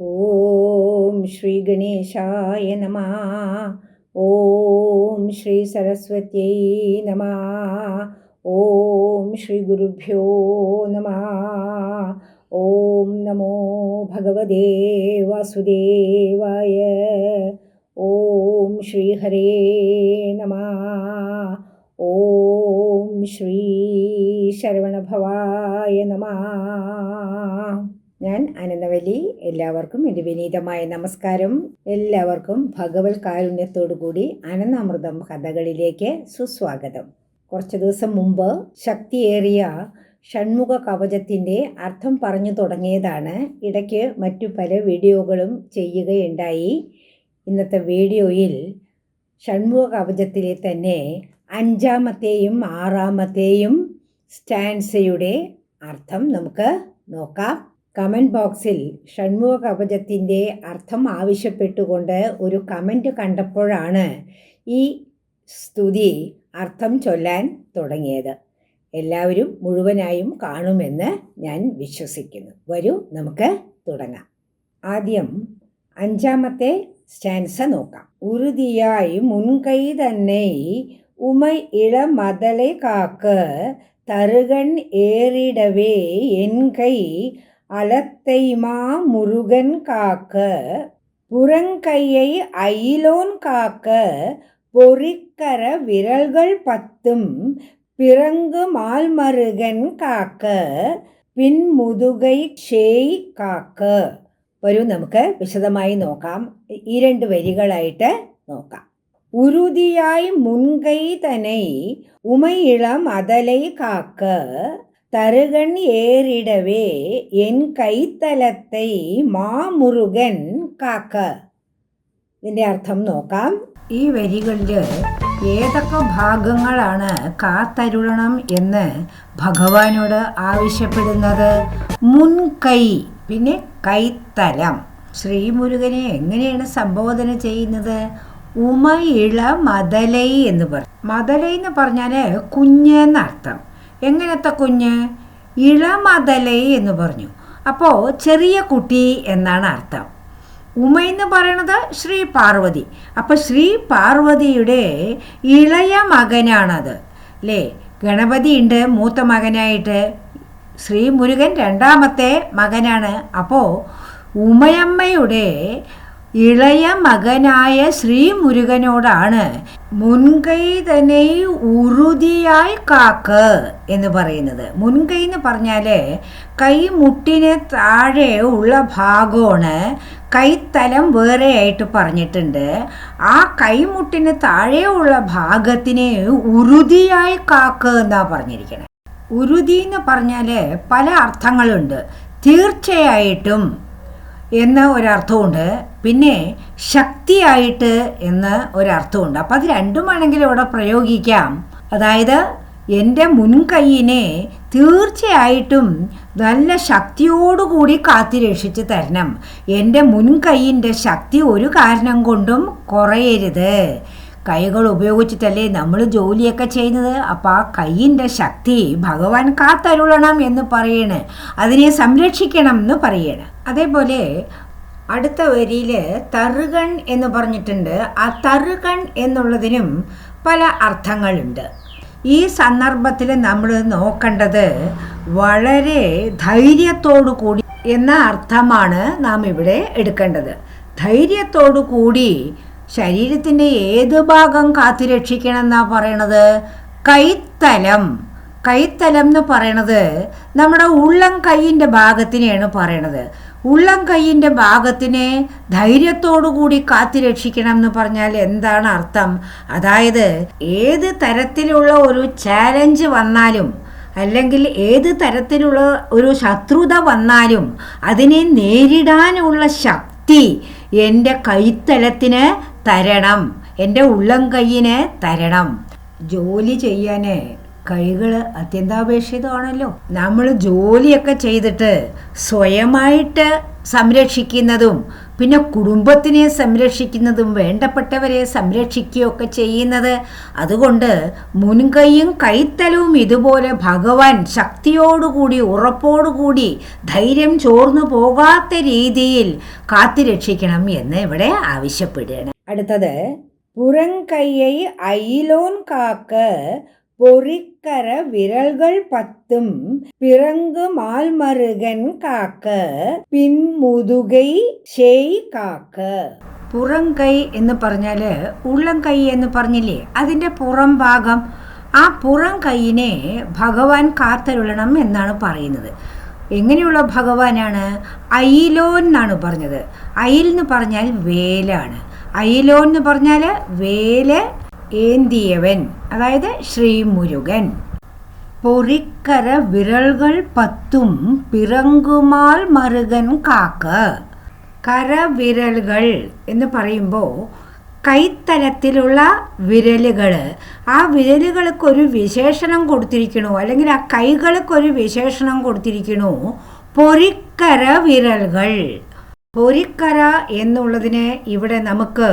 ॐ श्रीगणेशाय नमः। ॐ श्रीसरस्वत्यै नमः। ॐ श्रीगुरुभ्यो नमः। ॐ नमो भगवदेवासुदेवाय ॐ श्रीहरे नमः। ॐ श्रीशरवणभवाय नमः। ഞാൻ അനന്തവലി എല്ലാവർക്കും എന്റെ വിനീതമായ നമസ്കാരം. എല്ലാവർക്കും ഭഗവത് കാരുണ്യത്തോടുകൂടി അനന്താമൃതം കഥകളിലേക്ക് സുസ്വാഗതം. കുറച്ച് ദിവസം മുമ്പ് ശക്തിയേറിയ ഷൺമുഖ കവചത്തിന്റെ അർത്ഥം പറഞ്ഞു തുടങ്ങിയതാണ്. ഇടയ്ക്ക് മറ്റു പല വീഡിയോകളും ചെയ്യുകയുണ്ടായി. ഇന്നത്തെ വീഡിയോയിൽ ഷൺമുഖ കവചത്തിലെ തന്നെ അഞ്ചാമത്തെയും ആറാമത്തെയും സ്റ്റാൻസയുടെ അർത്ഥം നമുക്ക് നോക്കാം. കമന്റ് ബോക്സിൽ ഷൺമുഖ കവചത്തിന്റെ അർത്ഥം ആവശ്യപ്പെട്ടുകൊണ്ട് ഒരു കമന്റ് കണ്ടപ്പോഴാണ് ഈ സ്തുതി അർത്ഥം ചൊല്ലാൻ തുടങ്ങിയത്. എല്ലാവരും മുഴുവനായും കാണുമെന്ന് ഞാൻ വിശ്വസിക്കുന്നു. വരൂ നമുക്ക് തുടങ്ങാം. ആദ്യം അഞ്ചാമത്തെ സ്റ്റാൻസ നോക്കാം. ഉറുതിയായി മുൻകൈ തന്നെ ഉമ ഇള മതലെ കാക്ക് തറുകൺ ഏറിടവേ എൻ കൈ அலத்தைமா முருகன் காக்க புறங்கையை அயிலோன் காக்க பொறிக்கர விரல்கள் பத்தும் பிறங்கு மால்மருகன் காக்க പിൻമുതുകൈ ഷേയ് കാക്ക് വരൂ നമുക്ക് വിശദമായി നോക്കാം ഈ രണ്ട് വരികളായിട്ട് നോക്കാം ഉരുതിയായി മുൻകൈ തനൈ ഉമയിളം അതലൈ കാക്ക് തറുകൺ ഏറിടവേ എൻ കൈത്തലത്തെ മാമുരുകൻ കാക്ക ഇതിന്റെ അർത്ഥം നോക്കാം. ഈ വരികളിൽ ഏതൊക്കെ ഭാഗങ്ങളാണ് കാത്തരുളണം എന്ന് ഭഗവാനോട് ആവശ്യപ്പെടുന്നത്? മുൻകൈ പിന്നെ കൈത്തലം. ശ്രീമുരുകനെ എങ്ങനെയാണ് സംബോധന ചെയ്യുന്നത്? ഉമയിള മതലൈ എന്ന് പറയും മതലൈ എന്ന് പറഞ്ഞാൽ കുഞ്ഞെന്നർത്ഥം എങ്ങനത്തെ കുഞ്ഞ്? ഇളമതലൈ എന്ന് പറഞ്ഞു. അപ്പോൾ ചെറിയ കുട്ടി എന്നാണ് അർത്ഥം. ഉമ എന്ന് പറയണത് ശ്രീ പാർവതി. അപ്പോൾ ശ്രീ പാർവതിയുടെ ഇളയ മകനാണത്. അല്ലേ ഗണപതി ഉണ്ട് മൂത്ത മകനായിട്ട്. ശ്രീ മുരുകൻ രണ്ടാമത്തെ മകനാണ്. അപ്പോൾ ഉമയമ്മയുടെ ഇളയ മകനായ ശ്രീ മുരുകനോടാണ് മുൻകൈ തന്നെ ഉറുതിയായി കാക്ക് എന്ന് പറയുന്നത്. മുൻകൈ എന്ന് പറഞ്ഞാൽ കൈമുട്ടിന് താഴെ ഉള്ള ഭാഗമാണ് കൈത്തലം വേറെയായിട്ട് പറഞ്ഞിട്ടുണ്ട്. ആ കൈമുട്ടിന് താഴെയുള്ള ഭാഗത്തിനെ ഉറുതിയായി കാക്ക് എന്നാ പറഞ്ഞിരിക്കണേ. ഉറുതി എന്ന് പറഞ്ഞാൽ പല അർത്ഥങ്ങളുണ്ട്. തീർച്ചയായിട്ടും എന്ന ഒരർത്ഥമുണ്ട് പിന്നെ ശക്തിയായിട്ട് എന്ന് ഒരർത്ഥമുണ്ട് അപ്പം അത് രണ്ടുമാണെങ്കിൽ ഇവിടെ പ്രയോഗിക്കാം. അതായത് എന്റെ മുൻകൈയിനെ തീർച്ചയായിട്ടും നല്ല ശക്തിയോടുകൂടി കാത്തിരക്ഷിച്ച് തരണം. എന്റെ മുൻകൈയിന്റെ ശക്തി ഒരു കാരണം കൊണ്ടും കുറയരുത്. കൈകൾ ഉപയോഗിച്ചിട്ടല്ലേ നമ്മൾ ജോലിയൊക്കെ ചെയ്യുന്നത്? അപ്പം ആ കൈയിന്റെ ശക്തി ഭഗവാൻ കാത്തരുളണം എന്ന് പറയണ്. അതിനെ സംരക്ഷിക്കണം എന്ന് പറയണ്. അതേപോലെ അടുത്ത വരിയിൽ തറുകൺ എന്ന് പറഞ്ഞിട്ടുണ്ട്. ആ തറുകൺ എന്നുള്ളതിനും പല അർത്ഥങ്ങളുണ്ട്. ഈ സന്ദർഭത്തിൽ നമ്മൾ നോക്കേണ്ടത് വളരെ ധൈര്യത്തോടു കൂടി എന്ന അർത്ഥമാണ് നാം ഇവിടെ എടുക്കേണ്ടത്. ധൈര്യത്തോടു കൂടി ശരീരത്തിന്റെ ഏത് ഭാഗം കാത്തുരക്ഷിക്കണം എന്നാണ് പറയണത്? കൈത്തലം. കൈത്തലം എന്ന് പറയണത് നമ്മുടെ ഉള്ളം കൈയിന്റെ ഭാഗത്തിനെയാണ് പറയണത്. ഉള്ളം കൈയിന്റെ ഭാഗത്തിനെ ധൈര്യത്തോടു കൂടി കാത്തുരക്ഷിക്കണം എന്ന് പറഞ്ഞാൽ എന്താണ് അർത്ഥം? അതായത് ഏത് തരത്തിലുള്ള ഒരു ചാലഞ്ച് വന്നാലും അല്ലെങ്കിൽ ഏത് തരത്തിലുള്ള ഒരു ശത്രുത വന്നാലും അതിനെ നേരിടാനുള്ള ശക്തി എന്റെ കൈത്തലത്തിന് തരണം. എന്റെ ഉള്ളം കയ്യിനെ തരണം. ജോലി ചെയ്യാൻ കൈകൾ അത്യന്താപേക്ഷിതമാണല്ലോ. നമ്മൾ ജോലിയൊക്കെ ചെയ്തിട്ട് സ്വയമായിട്ട് സംരക്ഷിക്കുന്നതും പിന്നെ കുടുംബത്തിനെ സംരക്ഷിക്കുന്നതും വേണ്ടപ്പെട്ടവരെ സംരക്ഷിക്കുകയൊക്കെ ചെയ്യുന്നത്. അതുകൊണ്ട് മുൻകൈയും കൈത്തലവും ഇതുപോലെ ഭഗവാൻ ശക്തിയോടുകൂടി ഉറപ്പോടുകൂടി ധൈര്യം ചോർന്നു പോകാത്ത രീതിയിൽ കാത്തിരക്ഷിക്കണം എന്ന് ഇവിടെ ആവശ്യപ്പെടുകയാണ്. അടുത്തത് പുറംകൈயை അയിലോൻ കാക്ക பொறிக்கர விரல்கள் பத்தும் பிறங்கு மால்மருகன் காக்க പിൻമുതുകൈ ഷെയ് കാക്ക പുറംകൈ എന്ന് പറഞ്ഞാല് ഉള്ളം കൈ എന്ന് പറഞ്ഞില്ലേ അതിന്റെ പുറം ഭാഗം ആ പുറം കൈയിനെ ഭഗവാൻ കാത്തരുളണം എന്നാണ് പറയുന്നത് എങ്ങനെയുള്ള ഭഗവാനാണ് അയിലോൻ എന്നാണ് പറഞ്ഞത് അയിൽ എന്ന് പറഞ്ഞാൽ വേലാണ് അയിലോൻ എന്ന് പറഞ്ഞാൽ വേല് ഏന്തിയവൻ അതായത് ശ്രീ മുരുകൻ പൊറിക്കര വിരൽകൾ പത്തും പിറങ്കുമാൽ മറുകൻ കാക്ക. കരവിരലുകൾ എന്ന് പറയുമ്പോൾ കൈത്തലത്തിലുള്ള വിരലുകൾ ആ വിരലുകൾക്കൊരു വിശേഷണം കൊടുത്തിരിക്കണു അല്ലെങ്കിൽ ആ കൈകൾക്കൊരു വിശേഷണം കൊടുത്തിരിക്കണു പൊരിക്കര വിരലുകൾ പൊരിക്കര എന്നുള്ളതിന് ഇവിടെ നമുക്ക്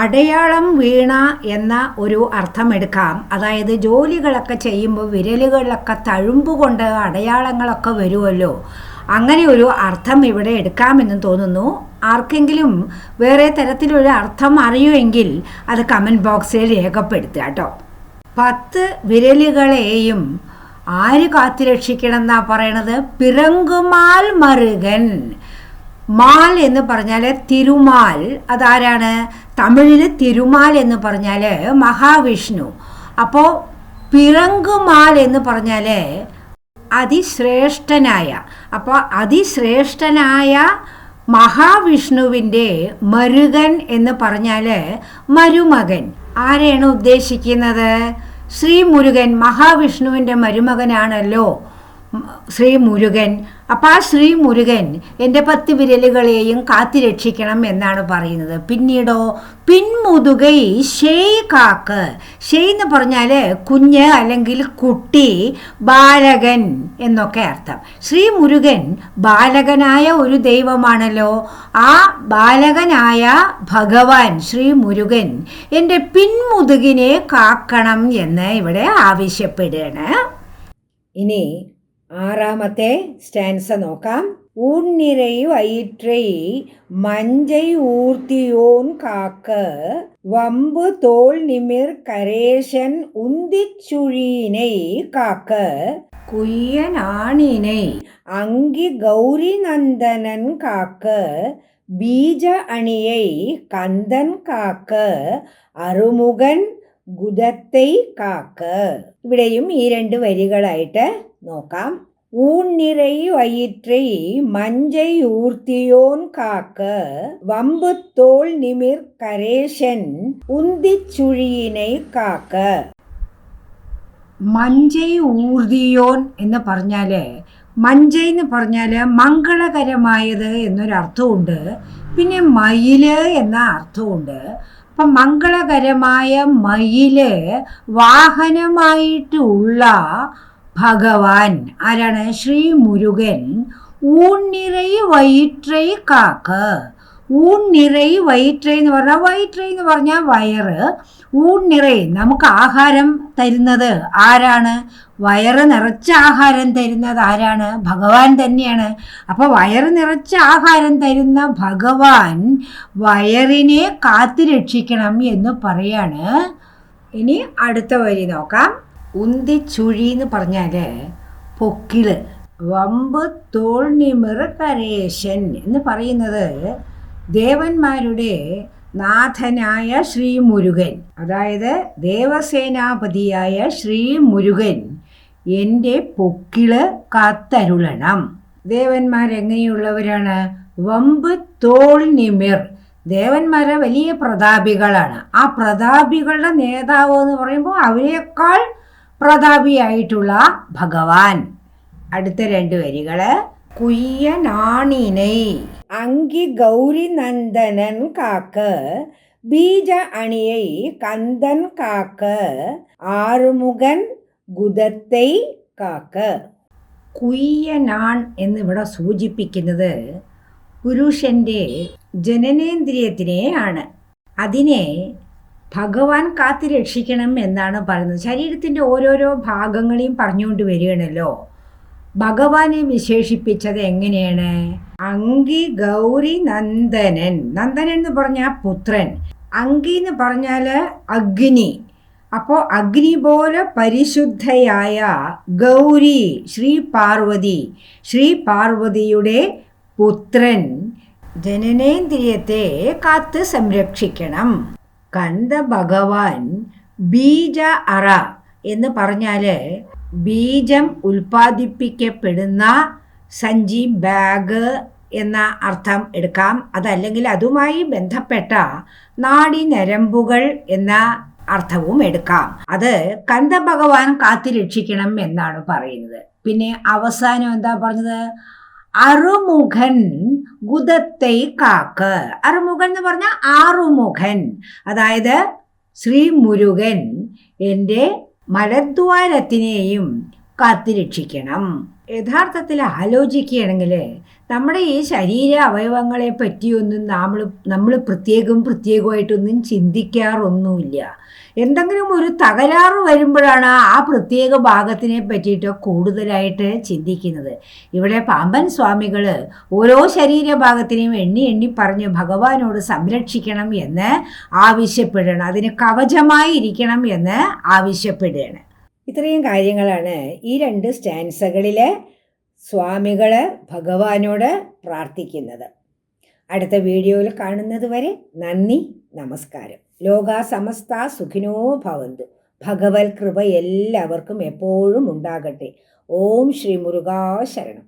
അടയാളം വീണ എന്ന ഒരു അർത്ഥം എടുക്കാം അതായത് ജോലികളൊക്കെ ചെയ്യുമ്പോൾ വിരലുകളിലൊക്കെ തഴുമ്പുകൊണ്ട് അടയാളങ്ങളൊക്കെ വരുമല്ലോ. അങ്ങനെ ഒരു അർത്ഥം ഇവിടെ എടുക്കാമെന്ന് തോന്നുന്നു. ആർക്കെങ്കിലും വേറെ തരത്തിലൊരു അർത്ഥം അറിയുമെങ്കിൽ അത് കമന്റ് ബോക്സിൽ രേഖപ്പെടുത്തുക കേട്ടോ. പത്ത് വിരലുകളെയും ആര് കാത്തുരക്ഷിക്കണം എന്നാ പറയണത്? പിറങ്കുമാൽ മറുകൻ മാൽ എന്ന് പറഞ്ഞാൽ തിരുമാൽ. അതാരാണ്? തമിഴിൽ തിരുമാൽ എന്ന് പറഞ്ഞാൽ മഹാവിഷ്ണു. അപ്പോൾ പിറങ്കുമാൽ എന്ന് പറഞ്ഞാൽ അതിശ്രേഷ്ഠനായ അപ്പോൾ അതിശ്രേഷ്ഠനായ മഹാവിഷ്ണുവിന്റെ മരുകൻ എന്ന് പറഞ്ഞാൽ മരുമകൻ. ആരെയാണ് ഉദ്ദേശിക്കുന്നത്? ശ്രീ മുരുകൻ. മഹാവിഷ്ണുവിന്റെ മരുമകനാണല്ലോ. ശ്രീ മുരുകൻ. അപ്പം ആ ശ്രീ മുരുകൻ എന്റെ പത്ത് വിരലുകളെയും കാത്തിരക്ഷിക്കണം എന്നാണ് പറയുന്നത്. പിന്നീടോ പിൻമുതുകൈ ഷെയ് കാക്ക്. ഷെയ് എന്ന് പറഞ്ഞാൽ കുഞ്ഞ് അല്ലെങ്കിൽ കുട്ടി ബാലകൻ എന്നൊക്കെ അർത്ഥം. ശ്രീ മുരുകൻ ബാലകനായ ഒരു ദൈവമാണല്ലോ. ആ ബാലകനായ ഭഗവാൻ ശ്രീ മുരുകൻ എന്റെ പിൻമുതുകിനെ കാക്കണം എന്ന് ഇവിടെ ആവശ്യപ്പെടുകയാണ്. ഇനി ആറാമത്തെ സ്റ്റാൻസ നോക്കാം. ഉണ്ണിരൈ വയിറ്റൈ മഞ്ചൈ ഊർത്തിയോൻ കാക്ക്. വമ്പ് തോൾ നിമിർ കരേശൻ ഉന്തിച്ചുഴീനൈ കാക്ക്. കുയ്യനാണിനൈ അങ്കി ഗൗരിനന്ദനൻ കാക്ക്. ബീജ അണിയൈ കന്തൻ കാക്ക്. അറുമുഖൻ ഗുദത്തെ കാക്ക്. ഇവിടെയും ഈ രണ്ട് വരികളായിട്ട് നോക്കാം ஊன்னிறை வயிற்றை மஞ்சை ஊர்த்தியோன் காக்க வம்பு தோல் நிமிர் கரேஷன் உந்திச் சுழியினை കാക്ക മഞ്ചൈ ഊർദിയോൻ എന്ന് പറഞ്ഞാല് മഞ്ചൈ എന്ന് പറഞ്ഞാല് മംഗളകരമായത് എന്നൊരർത്ഥമുണ്ട് പിന്നെ മയില് എന്ന അർത്ഥമുണ്ട് അപ്പം മംഗളകരമായ മയില് വാഹനമായിട്ടുള്ള ഭഗവാൻ. ആരാണ്? ശ്രീ മുരുകൻ. ഊൺ ഊണിറൈ വയിട്രൈ കാക്ക്. ഊണിറൈ വൈട്രൈ എന്ന് പറഞ്ഞാൽ വൈട്രൈ എന്ന് പറഞ്ഞാൽ വയറ്. ഊൺ ഊണിറൈ നമുക്ക് ആഹാരം തരുന്നത് ആരാണ്? വയറ് നിറച്ച ആഹാരം തരുന്നത് ആരാണ്? ഭഗവാൻ തന്നെയാണ്. അപ്പോൾ വയറ് നിറച്ച ആഹാരം തരുന്ന ഭഗവാൻ വയറിനെ കാത്തു രക്ഷിക്കണം എന്ന് പറയാണ്. ഇനി അടുത്ത വരി നോക്കാം. ഉന്തിച്ചുഴി എന്ന് പറഞ്ഞാൽ പൊക്കിൾ. വമ്പ് തോൾ നിമിറ കരേശൻ എന്ന് പറയുന്നത് ദേവന്മാരുടെ നാഥനായ ശ്രീ മുരുകൻ അതായത് ദേവസേനാപതിയായ ശ്രീ മുരുകൻ എന്റെ പൊക്കിൾ കാത്തരുളണം. ദേവന്മാരെങ്ങനെയുള്ളവരാണ്? വമ്പ് തോൾ നിമിർ. ദേവന്മാരെ വലിയ പ്രതാപികളാണ്. ആ പ്രതാപികളുടെ നേതാവ് എന്ന് പറയുമ്പോൾ അവരെക്കാൾ പ്രതാപിയായിട്ടുള്ള ഭഗവാൻ. അടുത്ത രണ്ട് വരികൾ. കുയ്യനാണിനെ അങ്കി ഗൗരി നന്ദനൻ കാക്ക് ബീജ അണിயை കന്ദൻ കാക്ക് ആറുമുഖൻ ഗുദത്തൈ കാക്ക്. കുയ്യനാൺ എന്നിവിടെ സൂചിപ്പിക്കുന്നത് പുരുഷന്റെ ജനനേന്ദ്രിയത്തിനെയാണ്. അതിനെ ഭഗവാൻ കാത്തി രക്ഷിക്കണം എന്നാണ് പറയുന്നത്. ശരീരത്തിന്റെ ഓരോരോ ഭാഗങ്ങളെയും പറഞ്ഞുകൊണ്ട് വരികയാണല്ലോ. ഭഗവാനെ വിശേഷിപ്പിച്ചത് എങ്ങനെയാണ്? അങ്കി ഗൗരി നന്ദനൻ. നന്ദനൻ എന്ന് പറഞ്ഞാൽ പുത്രൻ. അങ്കി എന്ന് പറഞ്ഞാൽ അഗ്നി. അപ്പോൾ അഗ്നി പോലെ പരിശുദ്ധയായ ഗൗരി ശ്രീ പാർവതി ശ്രീ പാർവതിയുടെ പുത്രൻ ജനനേന്ദ്രിയത്തെ കാത്ത് സംരക്ഷിക്കണം. കന്ദ ഭഗവാൻ ബീജ അറ എന്ന് പറഞ്ഞാൽ ബീജം ഉൽപ്പാദിപ്പിക്കപ്പെടുന്ന സഞ്ചി ബാഗ് എന്ന അർത്ഥം എടുക്കാം. അതല്ലെങ്കിൽ അതുമായി ബന്ധപ്പെട്ട നാഡി നരമ്പുകൾ എന്ന അർത്ഥവും എടുക്കാം. അത് കന്ദ ഭഗവാൻ കാത്തിരക്ഷിക്കണം എന്നാണ് പറയുന്നത്. പിന്നെ അവസാനം എന്താ പറഞ്ഞത്? അറുമുഖൻ ഗുദത്തെ കാക്ക്. അറുമുഖൻ എന്ന് പറഞ്ഞാൽ ആറുമുഖൻ. അതായത് ശ്രീ മുരുകൻ എന്റെ മലദ്വാരത്തിനെയും കാത്തിരക്ഷിക്കണം. യഥാർത്ഥത്തിൽ ആലോചിക്കുകയാണെങ്കിൽ നമ്മുടെ ഈ ശരീര അവയവങ്ങളെ പറ്റിയൊന്നും നമ്മൾ നമ്മൾ പ്രത്യേകം പ്രത്യേകമായിട്ടൊന്നും ചിന്തിക്കാറൊന്നുമില്ല. എന്തെങ്കിലും ഒരു തകരാറ് വരുമ്പോഴാണ് ആ പ്രത്യേക ഭാഗത്തിനെ പറ്റിയിട്ട് കൂടുതലായിട്ട് ചിന്തിക്കുന്നത്. ഇവിടെ പാമ്പൻ സ്വാമികൾ ഓരോ ശരീര ശരീരഭാഗത്തിനെയും എണ്ണി എണ്ണി പറഞ്ഞ് ഭഗവാനോട് സംരക്ഷിക്കണം എന്ന് ആവശ്യപ്പെടണം അതിന് കവചമായി ഇരിക്കണം എന്ന് ആവശ്യപ്പെടുകയാണ്. ഇത്രയും കാര്യങ്ങളാണ് ഈ രണ്ട് സ്റ്റാൻസകളിൽ സ്വാമികൾ ഭഗവാനോട് പ്രാർത്ഥിക്കുന്നത്. അടുത്ത വീഡിയോയിൽ കാണുന്നത് വരെ നന്ദി നമസ്കാരം. ലോക സമസ്ത സുഖിനോ ഭവന്തു. ഭഗവത് കൃപ എല്ലാവർക്കും എപ്പോഴും ഉണ്ടാകട്ടെ. ഓം ശ്രീ മുരുകാ ശരണം